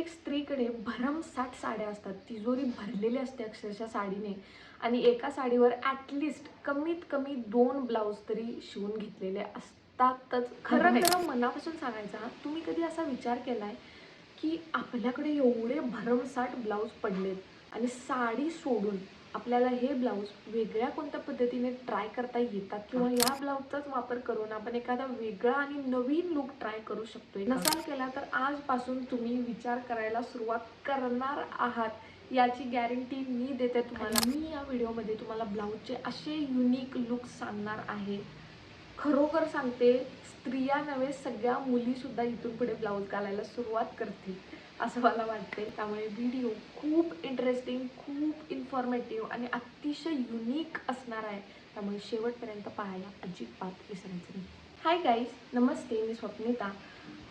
प्रत्येक स्त्रीकडे भरमसाठ साड्या असतात. तिजोरी भरलेली असते अक्षरशः साडीने. आणि एका साडीवर ॲटलिस्ट कमीत कमी दोन ब्लाऊज तरी शिवून घेतलेले असतातच. खरं खरं मनापासून सांगायचं तुम्ही कधी असा विचार केलाय की आपल्याकडे एवढे भरमसाठ ब्लाऊज पडलेत आणि साडी सोडून आपल्याला हे ब्लाऊज वेगळ्या कोणत्या पद्धतीने ट्राय करता येतात? किंवा या ब्लाऊजचाच वापर करून आपण एखादा वेगळा आणि नवीन लुक ट्राय करू शकतोय? नसाल केला तर आजपासून तुम्ही विचार करायला सुरुवात करणार आहात. याची गॅरंटी मी देते तुम्हाला. मी या व्हिडिओमध्ये तुम्हाला ब्लाऊजचे असे युनिक लुक सांगणार आहे. खरोखर सांगते स्त्रिया नव्हे सगळ्या मुलीसुद्धा इथून पुढे ब्लाऊज घालायला सुरुवात करतील. असं मला वाटते त्यामुळे व्हिडिओ खूप इंटरेस्टिंग खूप इन्फॉर्मेटिव्ह आणि अतिशय युनिक असणार आहे. त्यामुळे शेवटपर्यंत पाहायला अजिबात विसरायचं नाही. हाय गाईज नमस्ते मी स्वप्निता.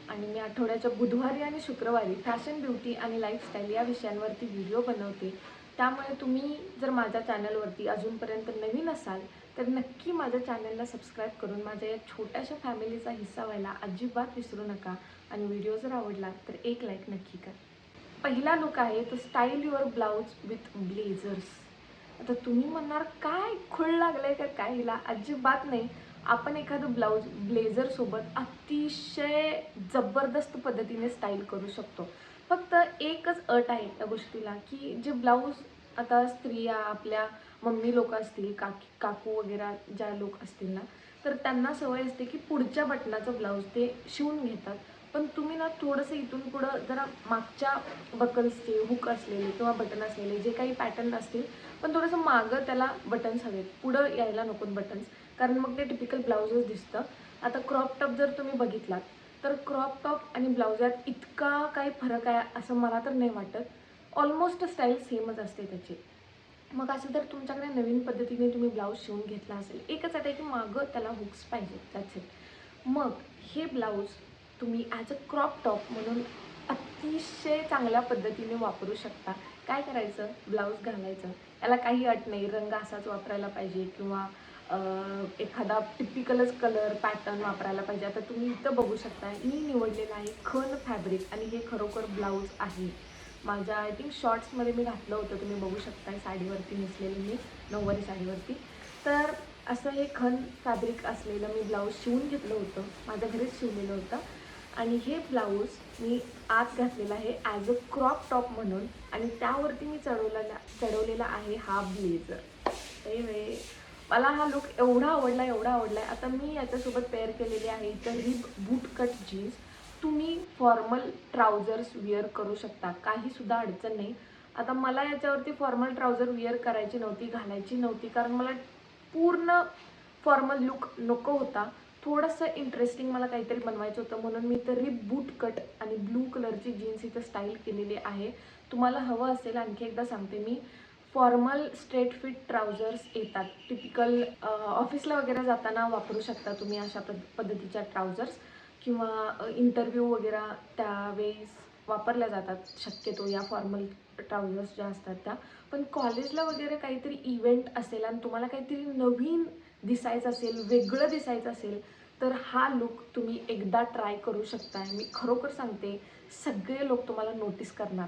आणि मी आठवड्याच्या बुधवारी आणि शुक्रवारी फॅशन ब्युटी आणि लाईफस्टाईल या विषयांवरती व्हिडिओ बनवते. त्यामुळे तुम्ही जर माझ्या चॅनलवरती अजूनपर्यंत नवीन असाल तर नक्की माझ्या चॅनलला सबस्क्राईब करून माझ्या या छोट्याशा फॅमिलीचा हिस्सा व्हायला अजिबात विसरू नका. आणि व्हिडिओ जर आवडला तर एक लाईक नक्की करा. पहिला लुक आहे तो style your blouse with blazers आता तुम्ही म्हणणार काय खुळ लागलंय का काय? हिला अजिबात नाही. आपण एखादं ब्लाऊज ब्लेझरसोबत अतिशय जबरदस्त पद्धतीने स्टाईल करू शकतो. फक्त एकच अट आहे त्या गोष्टीला की जे ब्लाऊज आता स्त्रिया आपल्या मम्मी लोक असतील काकी काकू वगैरे ज्या लोक असतील ना तर त्यांना सवय असते की पुढच्या बटनाचं ब्लाऊज ते शिवून घेतात. पण तुम्ही ना थोडंसं इथून पुढं जरा मागच्या बकल्सचे हुक असलेले किंवा बटन असलेले जे काही पॅटर्न असतील पण थोडंसं मागं त्याला बटन्स हवेत. पुढं यायला नकोत बटन्स कारण मग ते टिपिकल ब्लाऊजच दिसतं. आता क्रॉप टॉप जर तुम्ही बघितलात तर क्रॉप टॉप आणि ब्लाऊज यात इतका काही फरक आहे असं मला तर नाही वाटत. ऑलमोस्ट स्टाईल सेमच असते त्याची. मग असं जर तुमच्याकडे नवीन पद्धतीने तुम्ही ब्लाऊज शिवून घेतला असेल एकच आहे की मागं त्याला हुक्स पाहिजे त्याचे मग हे ब्लाऊज तुम्ही ॲज अ क्रॉप टॉप म्हणून अतिशय चांगल्या पद्धतीने वापरू शकता. काय करायचं? ब्लाऊज घालायचं. याला काही अट नाही. रंग असाच वापरायला पाहिजे किंवा एखादा टिपिकलच कलर पॅटर्न वापरायला पाहिजे. आता तुम्ही इथं बघू शकता मी निवडलेलं आहे खन फॅब्रिक आणि हे खरोखर ब्लाऊज आहे. माझ्या आय थिंक शॉर्ट्समध्ये मी घातलं होतं. तुम्ही बघू शकताय साडीवरती नेसलेली मी नऊवारी साडीवरती. तर असं हे खन फॅब्रिक असलेलं मी ब्लाऊज शिवून घेतलं होतं. माझ्या घरीच शिवलेलं होतं. आणि हे ब्लाऊज मी आत घातलेलं आहे ॲज अ क्रॉप टॉप म्हणून. आणि त्यावरती मी चढवलेला चढवलेला आहे हा ब्लेझर वे. मला हा लुक एवढा आवडला एवढा आवडला. आहे आता मी याच्यासोबत पेअर केलेली आहे इथं रिब बूट कट जीन्स तुम्ही फॉर्मल ट्राउझर्स विअर करू शकता. काहीसुद्धा अडचण नाही. आता मला याच्यावरती फॉर्मल ट्राउझर विअर करायची नव्हती घालायची नव्हती. कारण मला पूर्ण फॉर्मल लुक नको होता. थोडंसं इंटरेस्टिंग मला काहीतरी बनवायचं होतं. म्हणून मी तरी बूट कट आणि ब्लू कलरची जीन्स इथं स्टाईल केलेली आहे. तुम्हाला हवं असेल आणखी एकदा सांगते मी. फॉर्मल स्ट्रेट फिट ट्राउझर्स येतात. टिपिकल ऑफिसला वगैरे जाताना वापरू शकता तुम्ही अशा पद पद्धतीच्या ट्राउझर्स किंवा इंटरव्ह्यू वगैरे त्यावेळेस वापरल्या जातात. शक्यतो या फॉर्मल ट्राउझर्स ज्या असतात त्या. पण कॉलेजला वगैरे काहीतरी इव्हेंट असेल आणि तुम्हाला काहीतरी नवीन दिसायचं असेल वेगळं दिसायचं असेल तर हा लुक तुम्ही एकदा ट्राय करू शकता मी खरोखर सांगते सगळे लोक तुम्हाला नोटीस करणार.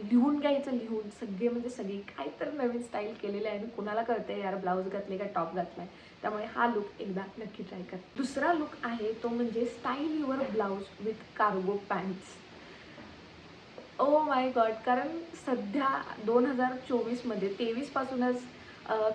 लिहून घ्यायचं लिहून सगळे म्हणजे सगळे काय तर नवीन स्टाईल केलेलं आहे आणि कुणाला कळते यार ब्लाऊज घातले का टॉप घातलाय. त्यामुळे हा लुक एकदा नक्की ट्राय कर. दुसरा लुक आहे तो म्हणजे style your blouse with cargo pants oh my god कारण सध्या दोन हजार चोवीसमध्ये तेवीसपासूनच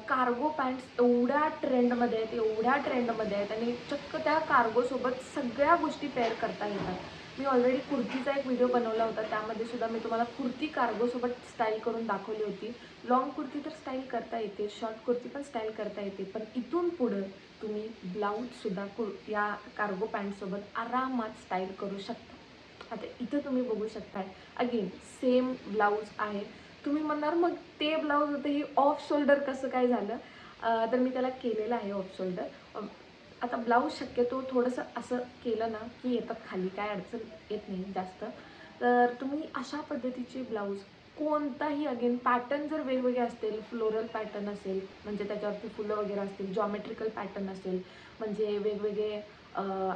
कार्गो पॅन्ट्स एवढ्या ट्रेंडमध्ये आहेत एवढ्या ट्रेंडमध्ये आहेत आणि चक्क त्या कार्गोसोबत सगळ्या गोष्टी पेअर करता येतात. मी ऑलरेडी कुर्तीचा एक व्हिडिओ बनवला होता त्यामध्ये सुद्धा मी तुम्हाला कुर्ती कार्गोसोबत स्टाईल करून दाखवली होती. लॉंग कुर्ती तर स्टाईल करता येते शॉर्ट कुर्ती पण स्टाईल करता येते पण इथून पुढं तुम्ही ब्लाऊजसुद्धा कुर या कार्गो पॅन्टसोबत आरामात स्टाईल करू शकता. आता इथं तुम्ही बघू शकताय अगेन सेम ब्लाऊज आहे. तुम्ही म्हणणार मग ते ब्लाऊज होतं हे ऑफ शोल्डर कसं काय झालं? तर मी त्याला केलेलं आहे ऑफ शोल्डर आता ब्लाऊज शक्यतो थोडंसं असं केलं ना की येतात खाली काय अडचण येत नाही जास्त. तर तुम्ही अशा पद्धतीचे ब्लाऊज कोणताही अगेन पॅटर्न जर वेगवेगळे असतील फ्लोरल पॅटर्न असेल म्हणजे त्याच्यावरती फुलं वगैरे असतील जॉमेट्रिकल पॅटर्न असेल म्हणजे वेगवेगळे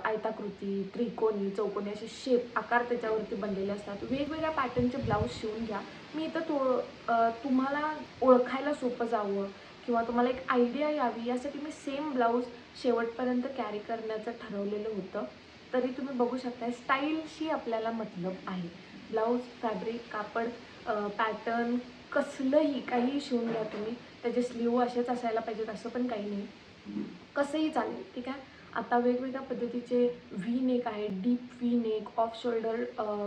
आयताकृती त्रिकोणी चौकोनी असे शेप आकार त्याच्यावरती बनलेले असतात. वेगवेगळ्या पॅटर्नचे ब्लाऊज शिवून घ्या. मी इथं तो तुम्हाला ओळखायला सोपं जावं किंवा तुम्हाला एक आयडिया यावी यासाठी मी सेम ब्लाऊज शेवटपर्यंत कॅरी करण्याचं ठरवलेलं होतं. तरी तुम्ही बघू शकता स्टाईलशी आपल्याला मतलब आहे. ब्लाऊज फॅब्रिक कापड पॅटर्न कसलंही काहीही शिवून घ्या तुम्ही. त्याचे स्लीव असेच असायला पाहिजेत असं पण काही नाही. कसंही चालेल ठीक आहे? आता वेगवेगळ्या पद्धतीचे व्ही नेक आहे deep V neck off shoulder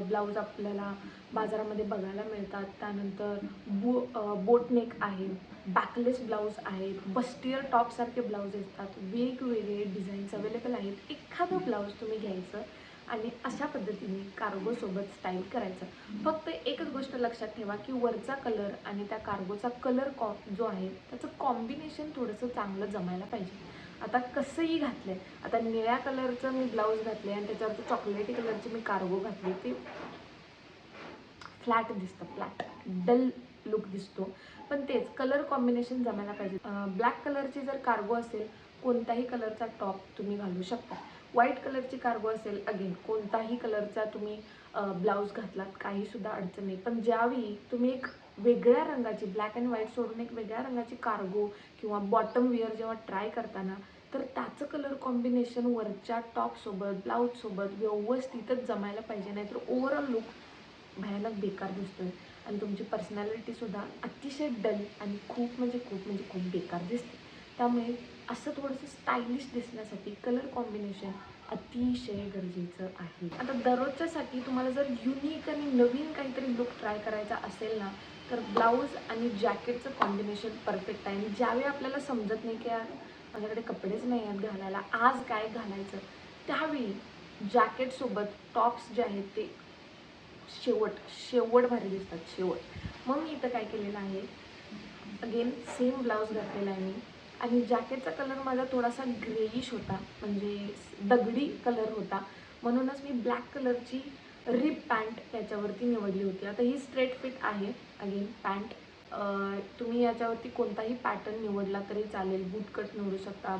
blouse आपल्याला बाजारामध्ये बघायला मिळतात. त्यानंतर बो बोट नेक आहे बॅकलेस ब्लाऊज आहेत बस्टियर टॉपसारखे ब्लाऊज असतात. वेगवेगळे डिझाईन्स अवेलेबल आहेत. एखादं ब्लाऊज तुम्ही घ्यायचं आणि अशा पद्धतीने कार्गोसोबत स्टाईल करायचं. फक्त एकच गोष्ट लक्षात ठेवा की वरचा कलर आणि त्या कार्गोचा कलर कॉ जो आहे त्याचं कॉम्बिनेशन थोडंसं चांगलं जमायला पाहिजे. आता कसंही घातलंय आता निळ्या कलरचं मी ब्लाऊज घातले आणि त्याच्यावरती चॉकलेटी कलरची मी कार्गो घातली ते फ्लॅट दिसतं फ्लॅट डल लुक दिसतो. पण तेच कलर कॉम्बिनेशन जमायला पाहिजे. ब्लॅक कलरची जर कार्गो असेल कोणताही कलरचा टॉप तुम्ही घालू शकता. व्हाईट कलरची कार्गो असेल अगेन कोणताही कलरचा तुम्ही ब्लाऊज घातलात काहीसुद्धा अडचण नाही. पण ज्यावेळी तुम्ही एक वेगळ्या रंगाची ब्लॅक अँड व्हाईट सोडून एक वेगळ्या रंगाची कार्गो किंवा बॉटम वेअर जेव्हा ट्राय करताना तर त्याचं कलर कॉम्बिनेशन वरच्या टॉपसोबत ब्लाऊजसोबत व्यवस्थितच जमायला पाहिजे नाहीतर ओव्हरऑल लुक भयानक बेकार दिसतोय. आणि तुमची पर्सनॅलिटीसुद्धा अतिशय डल आणि खूप म्हणजे खूप म्हणजे खूप बेकार दिसते. त्यामुळे असं थोडंसं स्टायलिश दिसण्यासाठी कलर कॉम्बिनेशन अतिशय गरजेचं आहे. आता दररोजच्यासाठी तुम्हाला जर युनिक आणि नवीन काहीतरी लुक ट्राय करायचा असेल ना तर ब्लाऊज आणि जॅकेटचं कॉम्बिनेशन परफेक्ट आहे. आणि ज्यावेळी आपल्याला समजत नाही की यार माझ्याकडे कपडेच नाही आहेत घालायला आज काय घालायचं त्यावेळी जॅकेटसोबत टॉप्स जे आहेत ते शेवट शेवट भारी दिसतात शेवट. मग मी इथं काय केलेलं आहे? अगेन सेम ब्लाऊज घातलेला आहे मी. आणि जॅकेटचा कलर माझा थोडासा ग्रेइश होता. म्हणजे दगडी कलर होता. म्हणूनच मी ब्लॅक कलरची रिप पॅन्ट याच्यावरती निवडली होती. आता ही स्ट्रेट फिट आहे. अगेन पॅन्ट तुम्ही याच्यावरती कोणताही पॅटर्न निवडला तरी चालेल. बूटकट निवडू शकता.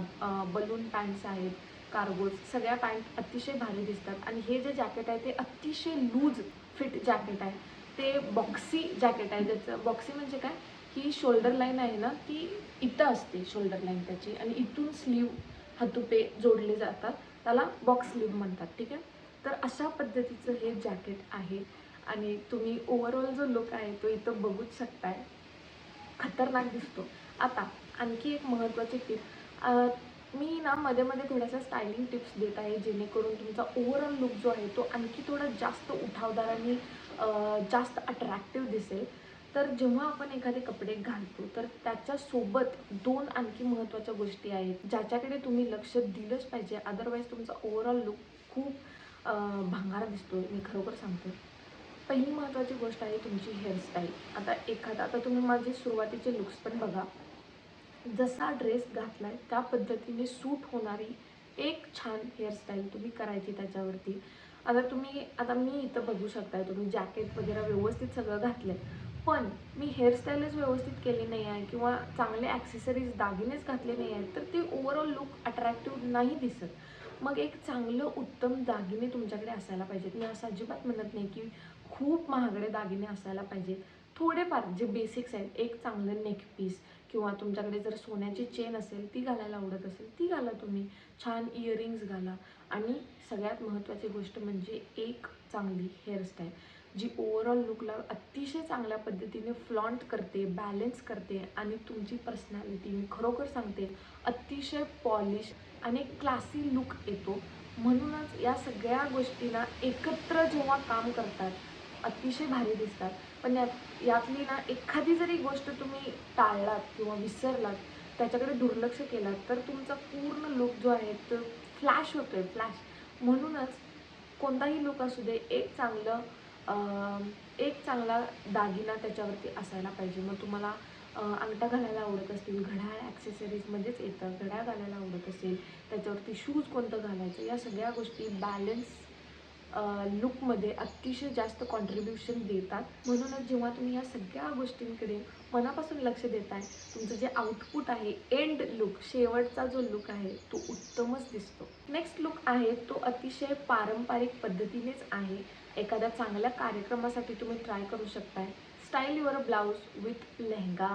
बलून पॅन्ट्स आहेत कार्गोज सगळ्या पॅन्ट अतिशय भारी दिसतात. आणि हे जे जॅकेट आहे ते अतिशय लूज फिट जॅकेट आहे. ते बॉक्सी जॅकेट आहे. ज्याचं बॉक्सी म्हणजे काय? ही शोल्डर लाईन आहे ना ती इथं असते शोल्डर लाईन त्याची. आणि इथून स्लीव हातुपे जोडले जातात. त्याला बॉक्स स्लीव म्हणतात ठीक आहे? तर अशा पद्धतीचं हे जॅकेट आहे. आणि तुम्ही ओव्हरऑल जो लुक आहे तो इथं बघूच शकताय. खतरनाक दिसतो. आता आणखी एक महत्त्वाची टिप मी ना मध्ये मध्ये थोड्याशा स्टायलिंग टिप्स देत आहे जेणेकरून तुमचा ओव्हरऑल लुक जो आहे तो आणखी थोडा जास्त उठावदार आणि जास्त अट्रॅक्टिव्ह दिसेल. तर जेव्हा आपण एखादे कपडे घालतो तर त्याच्यासोबत दोन आणखी महत्त्वाच्या गोष्टी आहेत ज्याच्याकडे तुम्ही लक्ष दिलंच पाहिजे. अदरवाईज तुमचा ओव्हरऑल लुक खूप भांगारा भांगार दिसतो मी खरोखर सांगते. पहिली महत्त्वाची गोष्ट आहे तुमची हेअरस्टाईल आता एखादा आता तुम्ही माझे सुरुवातीचे लुक्स पण बघा. जसा ड्रेस घातला आहे त्या पद्धतीने सूट होणारी एक छान हेअरस्टाईल तुम्ही करायची त्याच्यावरती. आता तुम्ही आता मी इथं बघू शकताय तुम्ही जॅकेट वगैरे व्यवस्थित सगळं घातलं आहे पण मी हेअरस्टाईलच व्यवस्थित केली नाही आहे किंवा चांगले ॲक्सेसरीज दागिनेच घातले नाही आहेत तर ते ओव्हरऑल लुक अट्रॅक्टिव्ह नाही दिसत. मग एक चांगलं उत्तम दागिने तुमच्याकडे असायला पाहिजेत. मी असं अजिबात म्हणत नाही की खूप महागडे दागिने असायला पाहिजेत. थोडेफार जे बेसिक्स आहेत एक चांगलं नेकपीस किंवा तुमच्याकडे जर सोन्याची चेन असेल ती घालायला आवडत असेल ती घाला तुम्ही. छान इयरिंग्स घाला. आणि सगळ्यात महत्त्वाची गोष्ट म्हणजे एक चांगली हेअरस्टाईल जी ओवरऑल लुकला अतिशय चांगल्या पद्धतीने फ्लॉन्ट करते बॅलेन्स करते आणि तुमची पर्सनॅलिटी मी खरोखर सांगते अतिशय पॉलिश आणि क्लासी लुक येतो. म्हणूनच या सगळ्या गोष्टींना एकत्र जेव्हा काम करतात अतिशय भारी दिसतात. पण यात यातली ना एखादी जरी गोष्ट तुम्ही टाळलात किंवा विसरलात त्याच्याकडे दुर्लक्ष केलात तर तुमचा पूर्ण लुक जो आहे तो फ्लॅश होतो आहे फ्लॅश म्हणूनच कोणताही लुक असू दे एक चांगलं एक चांगला दागिना त्याच्यावरती असायला पाहिजे. मग तुम्हाला अंगठा घालायला आवडत असतील घड्याळ ॲक्सेसरीजमध्येच येतं घड्याळ घालायला आवडत असेल त्याच्यावरती शूज कोणतं घालायचं या सगळ्या गोष्टी बॅलन्स लुकमध्ये अतिशय जास्त कॉन्ट्रीब्युशन देतात. म्हणूनच जेव्हा तुम्ही या सगळ्या गोष्टींकडे मनापासून लक्ष देताय तुमचं जे आउटपुट आहे एंड लुक शेवटचा जो लुक आहे तो उत्तमच दिसतो. नेक्स्ट लुक आहे तो अतिशय पारंपरिक पद्धतीनेच आहे. एखाद्या चांगल्या कार्यक्रमासाठी तुम्ही ट्राय करू शकताय. Style your blouse with lehenga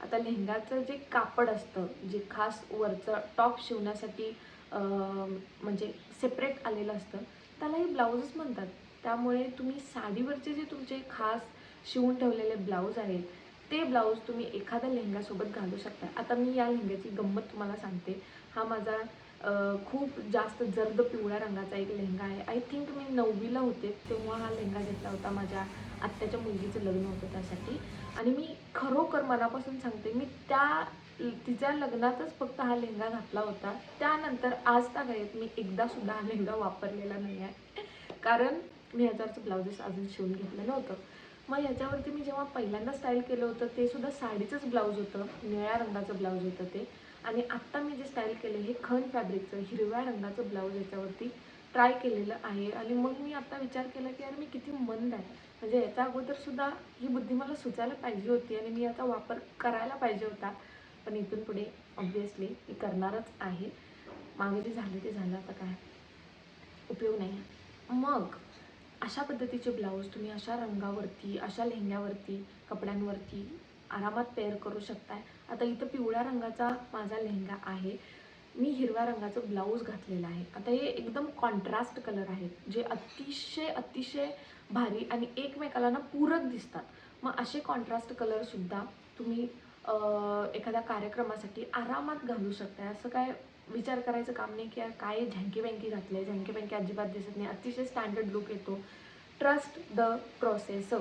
आता लेहंगाचं जे कापड असतं जे खास वरचं टॉप शिवण्यासाठी म्हणजे सेपरेट आलेलं असतं त्यालाही ब्लाऊजच म्हणतात. त्यामुळे तुम्ही साडीवरचे जे तुमचे खास शिवून ठेवलेले ब्लाऊज आहेत ते ब्लाऊज तुम्ही एखाद्या लेहंगासोबत घालू शकता आता मी या लेहंग्याची गंमत तुम्हाला सांगते. हा माझा खूप जास्त जर्द पिवळ्या रंगाचा एक लेहंगा आहे. आय थिंक मी नववीला होते तेव्हा हा लेहंगा घेतला होता माझ्या आत्याच्या मुलगीचं लग्न होतं त्यासाठी. आणि मी खरोखर मनापासून सांगते मी त्या तिच्या लग्नातच फक्त हा लेहंगा घातला होता. त्यानंतर आज तागायत मी एकदा सुद्धा हा लेहंगा वापरलेला नाही आहे. कारण मी ह्याच्यावरचं ब्लाउजेस अजून शिवून घेतलं नव्हतं. मग ह्याच्यावरती मी जेव्हा पहिल्यांदा स्टाईल केलं होतं ते सुद्धा साडीचंच ब्लाऊज होतं निळ्या रंगाचं ब्लाऊज होतं ते. आणि आत्ता मी जे स्टाईल केलं हे खन फॅब्रिकचं हिरव्या रंगाचं ब्लाऊज याच्यावरती ट्राय केलेलं आहे. आणि मग मी आता विचार केला की यार मी किती मंद आहे. म्हणजे याच्या अगोदरसुद्धा ही बुद्धी मला सुचायला पाहिजे होती आणि मी याचा वापर करायला पाहिजे होता. पण इथून पुढे ऑब्व्हियसली मी करणारच आहे. मागे जे झालं ते झालं. आता काय? उपयोग नाही मग अशा पद्धतीचे ब्लाऊज तुम्ही अशा रंगावरती अशा लेहंग्यावरती कपड्यांवरती आरामात पेअर करू शकताय. आता इथं पिवळ्या रंगाचा माझा लेहंगा आहे. मी हिरव्या रंगाचं ब्लाऊज घातलेलं आहे. आता हे एकदम कॉन्ट्रास्ट कलर आहेत जे अतिशय अतिशय भारी आणि एकमेकाला ना पूरक दिसतात. मग असे कॉन्ट्रास्ट कलरसुद्धा तुम्ही एखाद्या कार्यक्रमासाठी आरामात घालू शकताय. असं काय विचार करायचं काम नाही की काय झँकी बँकी घातले झँकी बँकी अजिबात दिसत नाही. अतिशय स्टँडर्ड लुक येतो. ट्रस्ट द प्रोसेस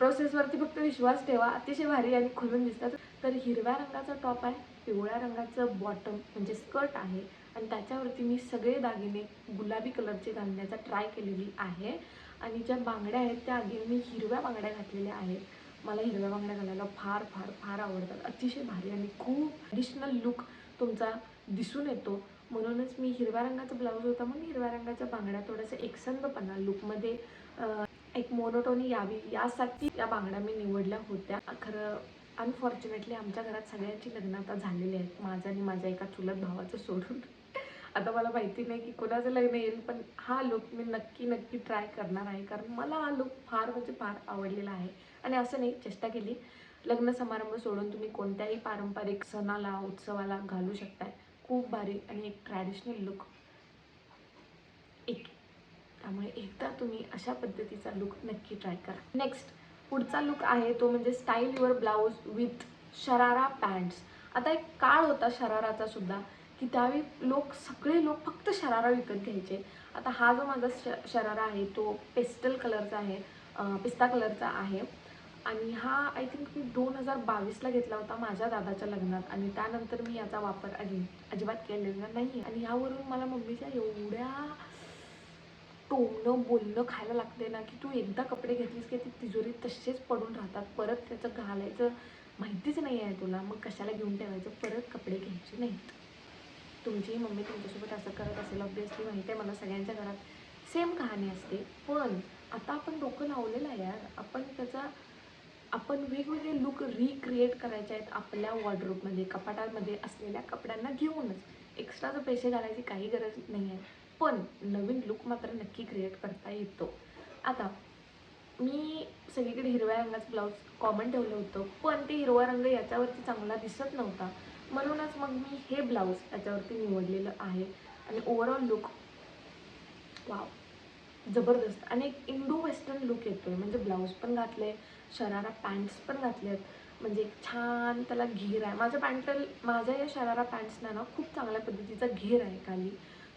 प्रोसेसवरती फक्त विश्वास ठेवा. अतिशय भारी आणि खुलून दिसतात. तर हिरव्या रंगाचा टॉप आहे पिवळ्या रंगाचं बॉटम म्हणजे स्कर्ट आहे. आणि त्याच्यावरती मी सगळे दागिने गुलाबी कलरचे घालण्याचा ट्राय केलेली आहे. आणि ज्या बांगड्या आहेत त्या आधी मी हिरव्या बांगड्या घातलेल्या आहेत. मला हिरव्या बांगड्या घालायला फार फार फार आवडतात. अतिशय भारी आणि खूप ॲडिशनल लुक तुमचा दिसून येतो. म्हणूनच मी हिरव्या रंगाचा ब्लाऊज होता म्हणून हिरव्या रंगाच्या बांगड्या थोडंसं एकसंधपणा लुकमध्ये एक मोनोटोनी यावी यासाठी या बांगड्या मी निवडल्या होत्या. खरं अनफॉर्च्युनेटली आमच्या घरात सगळ्यांची लग्न आता झालेली आहेत. माझं आणि माझ्या एका चुलत भावाचं सोडून. आता मला माहिती नाही की कोणाचं लग्न येईल पण हा लुक मी नक्की नक्की ट्राय करणार आहे. कारण मला हा लुक फार म्हणजे फार आवडलेला आहे. आणि असं नाही चेष्टा केली. लग्न समारंभ सोडून तुम्ही कोणत्याही पारंपरिक सणाला उत्सवाला घालू शकताय. खूप भारी आणि एक ट्रॅडिशनल लुक एक त्यामुळे एकदा तुम्ही अशा पद्धतीचा लुक नक्की ट्राय करा. नेक्स्ट पुढचा लुक आहे तो म्हणजे style your blouse with sharara pants आता एक काळ होता शराराचा सुद्धा की त्यावेळी लोक सगळे लोक फक्त शरारा विकत घ्यायचे. आता हा जो माझा श शरारा आहे तो पेस्टल कलरचा आहे पिस्ता कलरचा आहे. आणि हा आय थिंक मी दोन हजार बावीसला घेतला होता माझ्या दादाच्या लग्नात आणि त्यानंतर मी याचा वापर अजि अजिबात केलेला नाही आणि यावरून मला मम्मीच्या एवढ्या टोमणं बोलणं खायला लागते ना की तू एकदा कपडे घेतलीस की ती तिजोरीत तसेच पडून राहतात. परत त्याचं घालायचं माहितीच नाही आहे तुला. मग कशाला घेऊन ठेवायचं? परत कपडे घ्यायचे नाहीत. तुमचीही मम्मी तुमच्यासोबत असं करत असेल ऑब्विसली माहिती आहे मला सगळ्यांच्या घरात. सेम कहाणी असते. पण आता आपण डोकं लावलेलं आहे यार. आपण त्याचा आपण वेगवेगळे लुक रिक्रिएट करायचे आहेत आपल्या वॉर्डरोबमध्ये कपाटामध्ये असलेल्या कपड्यांना घेऊनच. एक्स्ट्राचे पैसे घालायची काही गरज नाही आहे पण नवीन लुक मात्र नक्की क्रिएट करता येतो. आता मी सगळीकडे हिरव्या रंगाचं ब्लाऊज कॉमन ठेवलं होतं पण ते हिरवा रंग याच्यावरती चांगला दिसत नव्हता. म्हणूनच मग मी हे ब्लाऊज याच्यावरती निवडलेलं आहे. आणि ओव्हरऑल लुक वाव जबरदस्त. आणि एक इंडो वेस्टर्न लुक येतोय. म्हणजे ब्लाऊज पण घातले शरारा पॅन्ट्स पण घातलेत म्हणजे एक छान त्याला घेर आहे. माझ्या पॅन्टल माझ्या या शरारा पॅन्ट्सना ना खूप चांगल्या पद्धतीचा घेर आहे खाली.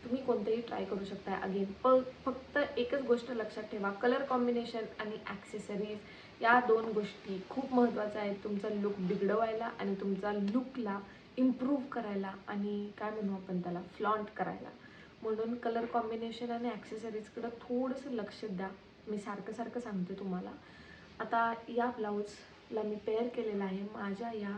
तुम्ही कोणतंही ट्राय करू शकता अगेन प फक्त एकच गोष्ट लक्षात ठेवा. कलर कॉम्बिनेशन आणि ॲक्सेसरीज या दोन गोष्टी खूप महत्त्वाच्या आहेत. तुमचा लुक बिघडवायला आणि तुमचा लुकला इम्प्रूव्ह करायला आणि काय म्हणू आपण त्याला? फ्लॉन्ट करायला. म्हणून कलर कॉम्बिनेशन आणि ॲक्सेसरीजकडं थोडंसं लक्ष द्या. मी सारखं सारखं सांगते तुम्हाला. आता या ब्लाऊज ला मी पेअर केलेला आहे माझ्या या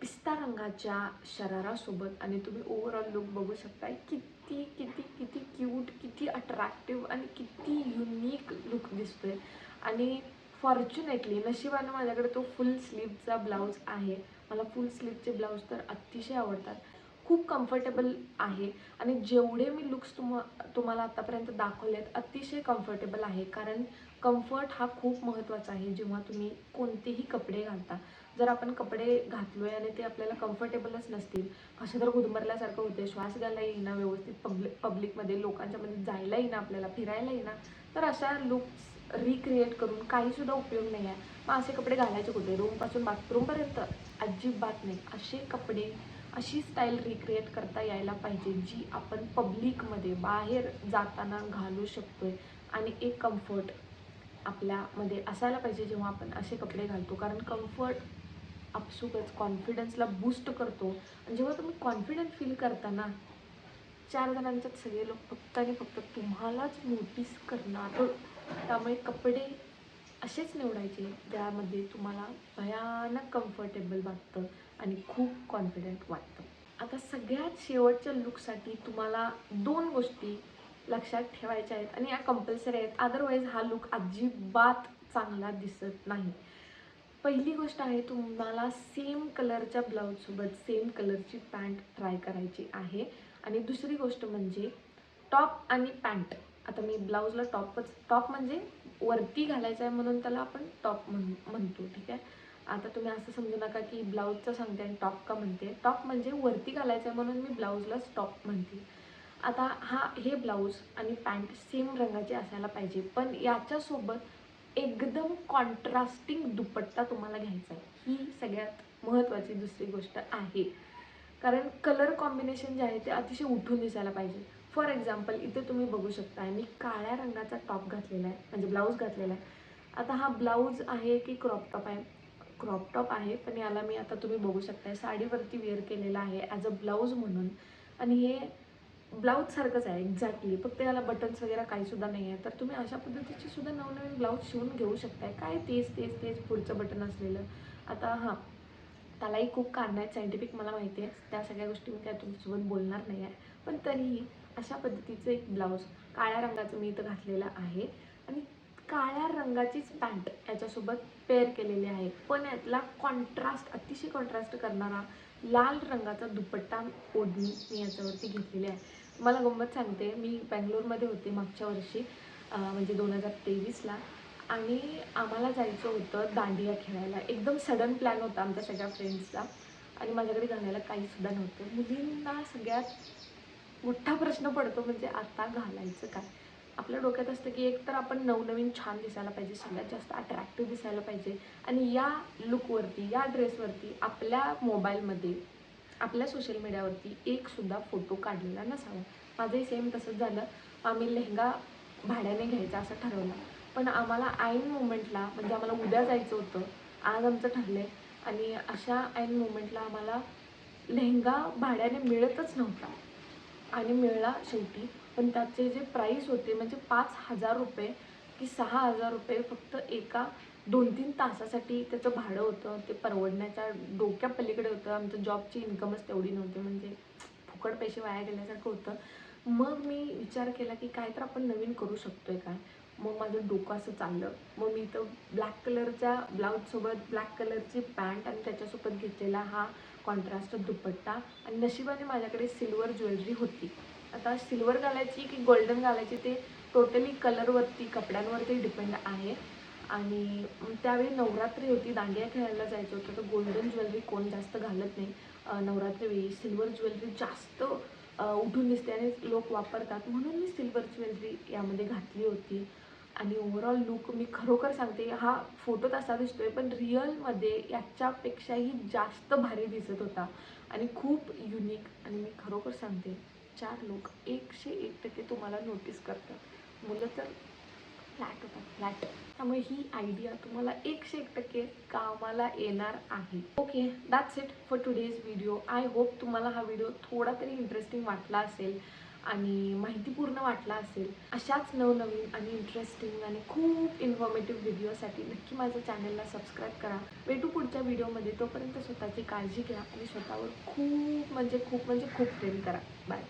पिस्ता रंगाच्या शरारासोबत. आणि तुम्ही ओव्हरऑल लुक बघू शकता किती किती किती क्यूट किती अट्रॅक्टिव्ह आणि किती युनिक लुक दिसतोय. आणि फॉर्च्युनेटली नशिबानं माझ्याकडे तो फुल स्लीवचा ब्लाऊज आहे. मला फुल स्लीवचे ब्लाऊज तर अतिशय आवडतात. खूप कम्फर्टेबल आहे. आणि जेवढे मी लुक्स तुम तुम्हाला आतापर्यंत आहेत अतिशय कम्फर्टेबल आहे. कारण कम्फर्ट हा खूप महत्त्वाचा आहे. जेव्हा तुम्ही कोणतेही कपडे घालता जर आपण कपडे घातलोय आणि ते आपल्याला कम्फर्टेबलच नसतील कसं तर गुदमरल्यासारखं होते श्वास घ्यायला येईना व्यवस्थित पब्लिक पब्लिकमध्ये लोकांच्यामध्ये जायला येईना आपल्याला फिरायला येईना. तर अशा लुक्स रिक्रिएट करून काहीसुद्धा उपयोग नाही आहे. मग असे कपडे घालायचे कुठे? रूमपासून बाथरूमपर्यंत अजिबात नाही. असे कपडे अशी स्टाईल रिक्रिएट करता यायला पाहिजे जी आपण पब्लिकमध्ये बाहेर जाताना घालू शकतोय. आणि एक कम्फर्ट आपल्यामध्ये असायला पाहिजे जेव्हा आपण असे कपडे घालतो. कारण कम्फर्ट आपसुकच कॉन्फिडन्सला बूस्ट करतो. आणि जेव्हा तुम्ही कॉन्फिडंट फील करता ना चार जणांच्यात सगळे लोक फक्त आणि फक्त तुम्हालाच नोटीस करणार. त्यामुळे कपडे असेच निवडायचे ज्यामध्ये तुम्हाला भयानक कम्फर्टेबल वाटतं आणि खूप कॉन्फिडंट वाटतं. आता सगळ्यात शेवटच्या लुकसाठी तुम्हाला दोन गोष्टी लक्षात ठेवायच्या आहेत. आणि या कंपल्सरी आहेत. अदरवाईज हा लुक अजिबात चांगला दिसत नाही. पहिली गोष्ट आहे तुम्हाला सेम कलरच्या ब्लाऊजसोबत सेम कलरची पॅन्ट ट्राय करायची आहे. आणि दुसरी गोष्ट म्हणजे टॉप आणि पॅन्ट आता मी ब्लाऊजला टॉपच टॉप म्हणजे वरती घालायचं आहे म्हणून त्याला आपण टॉप म्हण म्हणतो ठीक आहे? आता तुम्ही असं समजू नका की ब्लाऊजचं सांगते आणि टॉप का म्हणते. टॉप म्हणजे वरती घालायचं आहे म्हणून मी ब्लाऊजलाच टॉप म्हणते. आता हा हे ब्लाऊज आणि पॅन्ट सेम रंगाचे असायला पाहिजे पण याच्यासोबत एकदम कॉन्ट्रास्टिंग दुपट्टा तुम्हाला घ्यायचा आहे. ही सगळ्यात महत्त्वाची दुसरी गोष्ट आहे. कारण कलर कॉम्बिनेशन जे आहे ते अतिशय उठून दिसायला पाहिजे. फॉर एक्झाम्पल इथे तुम्ही बघू शकता मी काळ्या रंगाचा टॉप घातलेला आहे म्हणजे ब्लाऊज घातलेला आहे. आता हा ब्लाऊज आहे की क्रॉप टॉप आहे? क्रॉप टॉप आहे पण याला मी आता तुम्ही बघू शकताय साडीवरती वेअर केलेला आहे ॲज अ ब्लाऊज म्हणून. आणि हे ब्लाऊजसारखंच आहे एक्झॅक्टली फक्त याला बटन्स वगैरे काही सुद्धा नाही आहे तर तुम्ही अशा पद्धतीचे सुद्धा नवनवीन ब्लाऊज शिवून घेऊ शकताय. काय तेच तेच तेच पुढचं बटन असलेलं. आता हां त्यालाही खूप कारणं आहेत सायंटिफिक मला माहिती आहे. त्या सगळ्या गोष्टी मी काय तुमच्यासोबत बोलणार नाही आहे. पण तरीही अशा पद्धतीचं एक ब्लाऊज काळ्या रंगाचं मी इथं घातलेलं आहे. आणि काळ्या रंगाचीच पॅन्ट याच्यासोबत पेअर केलेली आहे. पण यातला कॉन्ट्रास्ट अतिशय कॉन्ट्रास्ट करणारा लाल रंगाचा दुपट्टा ओढणी मी याच्यावरती घेतलेली आहे. मला गंमत सांगते मी बँगलोरमध्ये होते मागच्या वर्षी म्हणजे दोन हजार तेवीसला. आणि आम्हाला जायचं होतं दांडिया खेळायला. एकदम सडन प्लॅन होता आमच्या सगळ्या फ्रेंड्सचा आणि माझ्याकडे घालायला काहीसुद्धा नव्हतं. मुलींना सगळ्यात मोठा प्रश्न पडतो म्हणजे आता घालायचं काय? आपल्या डोक्यात असतं की एक तर आपण नवनवीन छान दिसायला पाहिजे सगळ्यात जास्त अट्रॅक्टिव्ह दिसायला पाहिजे. आणि या लुकवरती या ड्रेसवरती आपल्या मोबाईलमध्ये आपल्या सोशल मीडियावरती एकसुद्धा फोटो काढलेला नसावा. माझंही सेम तसंच झालं. आम्ही लेहंगा भाड्याने घ्यायचा असं ठरवलं. पण आम्हाला ऐन मोमेंटला म्हणजे आम्हाला उद्या जायचं होतं आज आमचं ठरलं आहे आणि अशा ऐन मोमेंटला आम्हाला लेहंगा भाड्याने मिळतच नव्हता. आणि मिळाला शेवटी. पण त्याचे जे प्राईस होते म्हणजे पाच हजार रुपये की सहा हजार रुपये फक्त एका दोन तीन तासासाठी त्याचं भाडं होतं. ते परवडण्याच्या डोक्या पलीकडे होतं. आमचं जॉबची इन्कमच तेवढी नव्हती. म्हणजे फुकट पैसे वाया गेल्यासारखं होतं. मग मी विचार केला की काय तर आपण नवीन करू शकतो आहे काय? मग माझं डोकं असं चाललं. मग मी इथं ब्लॅक कलरच्या ब्लाऊजसोबत ब्लॅक कलरची पॅन्ट आणि त्याच्यासोबत घेतलेला हा कॉन्ट्रास्ट दुपट्टा. आणि नशिबाने माझ्याकडे सिल्वर ज्वेलरी होती. आता सिल्वर घालायची की गोल्डन घालायची ते टोटली कलरवरती कपड्यांवरती डिपेंड आहे. आणि त्यावेळी नवरात्री होती दांडिया खेळायला जायचं होतं. तर गोल्डन ज्वेलरी कोण जास्त घालत नाही. नवरात्रीवेळी सिल्वर ज्वेलरी जास्त उठून दिसते आणि लोक वापरतात. म्हणून मी सिल्वर ज्वेलरी यामध्ये घातली होती. आणि ओव्हरऑल लुक मी खरोखर सांगते हा फोटो तसा दिसतोय पण रिअलमध्ये याच्यापेक्षाही जास्त भारी दिसत होता. आणि खूप युनिक आणि मी खरोखर सांगते चार लोक एकशे एक टक्के तुम्हाला नोटीस करतात. मुलं तर फ्लॅट होतात फ्लॅट त्यामुळे ही आयडिया तुम्हाला एकशे एक टक्के कामाला येणार आहे. Okay that's it for today's video I hope तुम्हाला हा व्हिडिओ थोडा तरी इंटरेस्टिंग वाटला असेल. आणि माहितीपूर्ण वाटला असेल अशाच नवनवीन आणि इंटरेस्टिंग आणि खूप इन्फॉर्मेटिव्ह व्हिडिओसाठी नक्की माझ्या चॅनलला सबस्क्राईब करा. भेटू पुढच्या व्हिडिओमध्ये तोपर्यंत स्वतःची काळजी घ्या आणि स्वतःवर खूप म्हणजे खूप म्हणजे खूप प्रेम करा. बाय